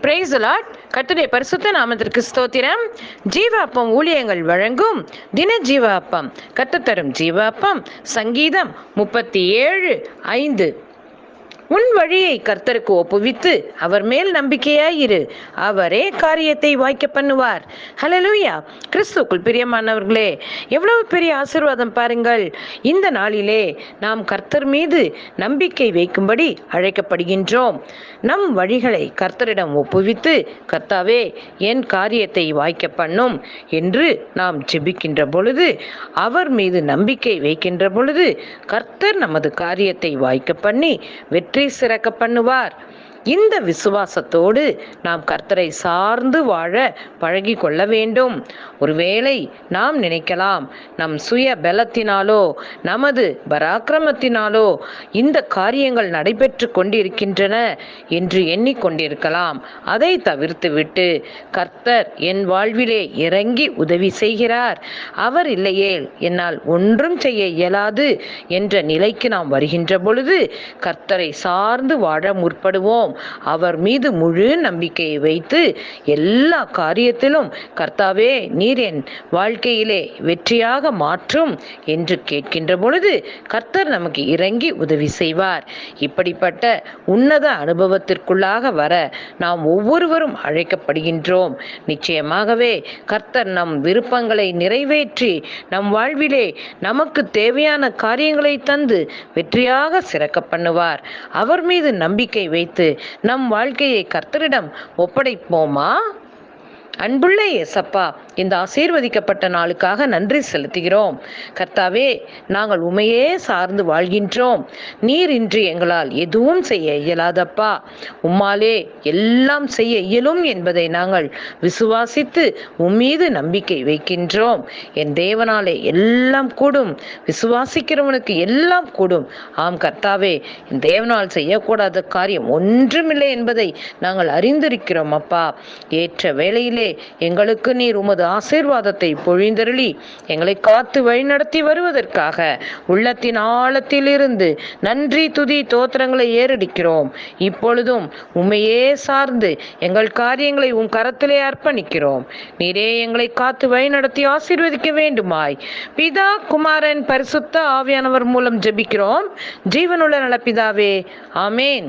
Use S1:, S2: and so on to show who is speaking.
S1: Price allot கத்துடைய பரிசுத்த நாமத்திற்கு ஸ்தோத்திரம். ஜீவாப்பம் ஊழியங்கள் வழங்கும் தின ஜீவாப்பம். கத்தத்தரும் ஜீவாப்பம். சங்கீதம் முப்பத்தி ஏழு ஐந்து. உன் வழியை கர்த்தருக்கு ஒப்புவித்து அவர் மேல் நம்பிக்கையாயிரு. அவரே காரியத்தை வாய்க்க பண்ணுவார். ஹலலூயா கிறிஸ்துக்குள் பிரியமானவர்களே எவ்வளவு பெரிய ஆசீர்வாதம் பாருங்கள். இந்த நாளிலே நாம் கர்த்தர் மீது நம்பிக்கை வைக்கும்படி அழைக்கப்படுகின்றோம். நம் வழிகளை கர்த்தரிடம் ஒப்புவித்து கர்த்தாவே என் காரியத்தை வாய்க்க பண்ணும் என்று நாம் ஜெபிக்கின்ற பொழுது அவர் மீது நம்பிக்கை வைக்கின்ற பொழுது கர்த்தர் நமது காரியத்தை வாய்க்க பண்ணி வெற்றி சிறக்க பண்ணுவார். இந்த விசுவாசத்தோடு நாம் கர்த்தரை சார்ந்து வாழ பழகி கொள்ள வேண்டும். ஒருவேளை நாம் நினைக்கலாம் நம் சுய பலத்தினாலோ நமது பராக்கிரமத்தினாலோ இந்த காரியங்கள் நடைபெற்று கொண்டிருக்கின்றன என்று எண்ணிக்கொண்டிருக்கலாம். அதை தவிர்த்துவிட்டு கர்த்தர் என் வாழ்விலே இறங்கி உதவி செய்கிறார். அவர் இல்லையேல் என்னால் ஒன்றும் செய்ய இயலாது என்ற நிலைக்கு நாம் வருகின்ற பொழுது கர்த்தரை சார்ந்து வாழ முற்படுவோம். அவர் மீது முழு நம்பிக்கையை வைத்து எல்லா காரியத்திலும் கர்த்தாவே நீர் என் வாழ்க்கையிலே வெற்றியாக மாற்றும் என்று கேட்கின்ற பொழுது கர்த்தர் நமக்கு இறங்கி உதவி செய்வார். இப்படிப்பட்ட உன்னத அனுபவத்திற்குள்ளாக வர நாம் ஒவ்வொருவரும் அழைக்கப்படுகின்றோம். நிச்சயமாகவே கர்த்தர் நம் விருப்பங்களை நிறைவேற்றி நம் வாழ்விலே நமக்கு தேவையான காரியங்களை தந்து வெற்றியாக சிறக்க பண்ணுவார். அவர் மீது நம்பிக்கை வைத்து நம் வாழ்க்கையை கர்த்தரிடம் ஒப்படைப்போமா? அன்புள்ள ஏசப்பா இந்த ஆசீர்வதிக்கப்பட்ட நாளுக்காக நன்றி செலுத்துகிறோம். கர்த்தாவே நாங்கள் உமையே சார்ந்து வாழ்கின்றோம். நீர் இன்று எங்களால் எதுவும் செய்ய இயலாதப்பா. உம்மாலே எல்லாம் செய்ய இயலும் என்பதை நாங்கள் விசுவாசித்து உம்மீது நம்பிக்கை வைக்கின்றோம். என் தேவனாலே எல்லாம் கூடும். விசுவாசிக்கிறவனுக்கு எல்லாம் கூடும். ஆம் கர்த்தாவே என் தேவனால் செய்யக்கூடாத காரியம் ஒன்றுமில்லை என்பதை நாங்கள் அறிந்திருக்கிறோம் அப்பா. ஏற்ற வேளையிலே எங்களுக்கு நீர் உமது ஆசீர்வாதத்தை பொழிந்தருளி எங்களை காத்து வழிநடத்தி வருவதற்காக உள்ளத்தின் ஆழத்திலிருந்து நன்றி துதி தோத்திரங்களை ஏறடிக்கிறோம். இப்பொழுதும் உண்மையே சார்ந்து எங்கள் காரியங்களை உன் கரத்திலே அர்ப்பணிக்கிறோம். நீரே எங்களை காத்து வழிநடத்தி ஆசீர்வதிக்க வேண்டுமாய். பிதா குமாரன் பரிசுத்த ஆவியானவர் மூலம் ஜெபிக்கிறோம். ஜீவனுள்ள நலப்பிதாவே ஆமேன்.